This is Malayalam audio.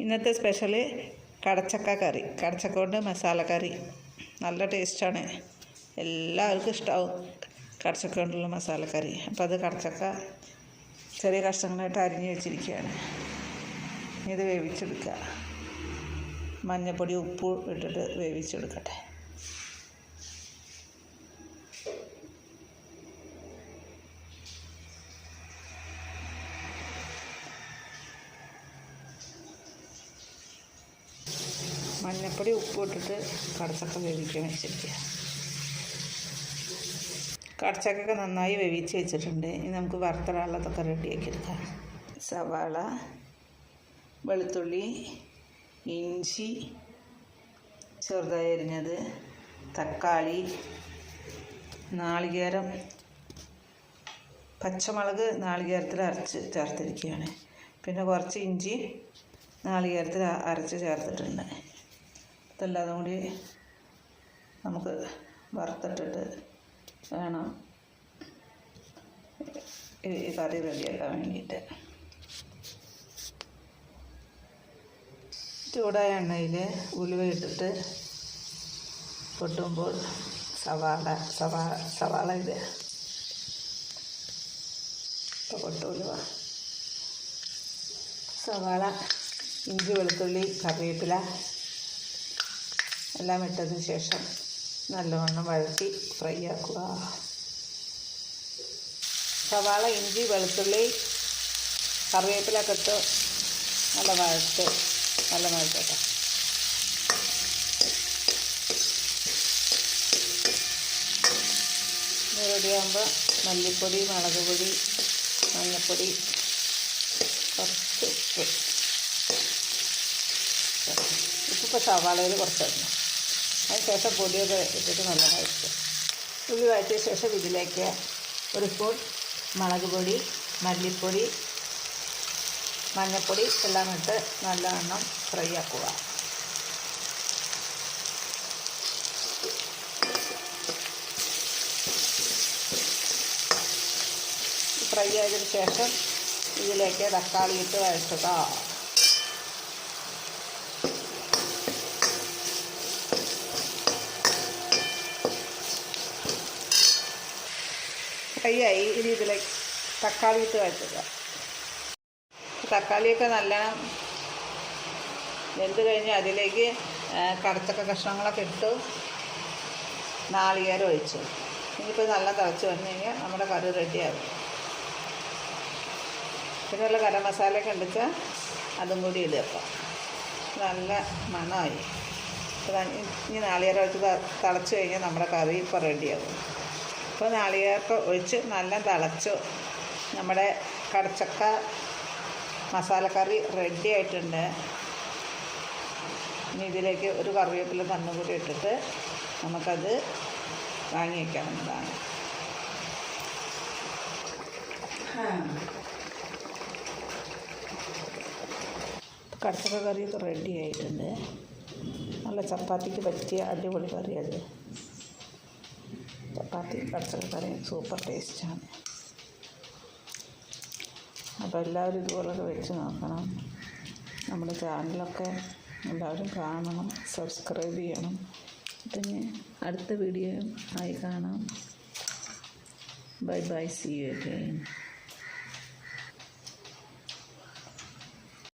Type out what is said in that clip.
ഇന്നത്തെ സ്പെഷ്യൽ കടച്ചക്ക കറി. കടച്ചക്ക കൊണ്ട് മസാല കറി. നല്ല ടേസ്റ്റാണ് എല്ലാവർക്കും ഇഷ്ടമാവും കടച്ചക്ക കൊണ്ടുള്ള മസാല കറി. അപ്പോൾ അത് കടച്ചക്ക ചെറിയ കഷ്ണങ്ങളായിട്ട് അരിഞ്ഞ് വെച്ചിരിക്കുകയാണ്. ഇത് വേവിച്ചെടുക്കുക. മഞ്ഞൾപ്പൊടി ഉപ്പ് ഇട്ടിട്ട് വേവിച്ചെടുക്കട്ടെ. മഞ്ഞൾപ്പൊടി ഉപ്പ് ഇട്ടിട്ട് കടച്ചക്ക വേവിക്കാൻ വെച്ചിരിക്കുക കടച്ചക്കൊക്കെ നന്നായി വേവിച്ച് വെച്ചിട്ടുണ്ട്. ഇനി നമുക്ക് വറുത്തിടാനുള്ളതൊക്കെ റെഡിയാക്കിയെടുക്കാം. സവാള വെളുത്തുള്ളി ഇഞ്ചി ചെറുതായി അരിഞ്ഞത് തക്കാളി നാളികേരം പച്ചമുളക് നാളികേരത്തിൽ അരച്ച് ചേർത്തിരിക്കുകയാണ് പിന്നെ കുറച്ച് ഇഞ്ചി നാളികേരത്തിൽ അരച്ച് ചേർത്തിട്ടുണ്ട്. ഇതെല്ലാം കൂടി നമുക്ക് വറുത്തിട്ടിട്ട് വേണം ഈ കറി റെഡിയാക്കാൻ വേണ്ടിയിട്ട്. ചൂടായ എണ്ണയിൽ ഉലുവ ഇട്ടിട്ട് പൊട്ടുമ്പോൾ സവാള സവാ സവാള ഇത്. ഇപ്പോൾ ഉലുവ. സവാള ഇഞ്ചി വെളുത്തുള്ളി കറിവേപ്പില എല്ലാം ഇട്ടതിന് ശേഷം നല്ലവണ്ണം വഴറ്റി ഫ്രൈ ആക്കുക. സവാള ഇഞ്ചി വെളുത്തുള്ളി കറിവേപ്പിലൊക്കെ ഇട്ട് നല്ല വഴറ്റ് നല്ല വഴറ്റട്ടെ. റെഡിയാകുമ്പോൾ മല്ലിപ്പൊടി മുളക് പൊടി മഞ്ഞൾപ്പൊടി കുറച്ച് ഉപ്പ്. ഇപ്പം സവാളയിൽ കുറച്ചിടണം ശേഷം പൊടിയൊക്കെ ഇട്ടിട്ട് നല്ല വഴറ്റുക ഉള്ളി വഴറ്റിയ ശേഷം ഇതിലേക്ക് ഒരു സ്പൂൺ മുളക് പൊടി മല്ലിപ്പൊടി മഞ്ഞൾപ്പൊടി എല്ലാം ഇട്ട് നല്ലവണ്ണം ഫ്രൈ ആക്കുക. ഫ്രൈ ആയതിനു ശേഷം ഇതിലേക്ക് തക്കാളി ഇട്ട് വഴറ്റുക. ആയി ഇനി ഇതിലേക്ക് തക്കാളി ഇട്ട് വഴറ്റുക തക്കാളിയൊക്കെ നല്ലോണം വെന്ത് കഴിഞ്ഞ് അതിലേക്ക് കടച്ചക്ക കഷ്ണങ്ങളൊക്കെ ഇട്ട്. നാളികേരം ഒഴിച്ചു. ഇനിയിപ്പോൾ നല്ല തിളച്ച് വന്നു കഴിഞ്ഞാൽ നമ്മുടെ കറി റെഡിയാകും പിന്നെ ഉള്ള ഗരം മസാലയൊക്കെ ഉണ്ടെച്ചാൽ അതും കൂടി ഇടുക നല്ല മണമായി. ഇനി നാളികേരം ഒഴിച്ച് തിളച്ച് കഴിഞ്ഞാൽ നമ്മുടെ കറി ഇപ്പോൾ റെഡിയാകും ഇപ്പോൾ നാളികേർക്ക് ഒഴിച്ച് നല്ല തിളച്ചു നമ്മുടെ കടച്ചക്ക മസാലക്കറി റെഡി ആയിട്ടുണ്ട്. ഇനി ഇതിലേക്ക് ഒരു കറിവേപ്പില മണ്ണും കൂടി ഇട്ടിട്ട് നമുക്കത് വാങ്ങി വയ്ക്കാവുന്നതാണ് കടച്ചക്ക കറി റെഡി ആയിട്ടുണ്ട്. നല്ല ചപ്പാത്തിക്ക് പറ്റിയ അടിപൊളി കറി അത് ചപ്പാത്തി കടച്ചക്ക കറി സൂപ്പർ ടേസ്റ്റാണ് അപ്പോൾ എല്ലാവരും ഇതുപോലൊക്കെ വെച്ച് നോക്കണം. നമ്മുടെ ചാനലൊക്കെ എല്ലാവരും കാണണം സബ്സ്ക്രൈബ് ചെയ്യണം. പിന്നെ അടുത്ത വീഡിയോ ആയി കാണാം. Bye bye see you again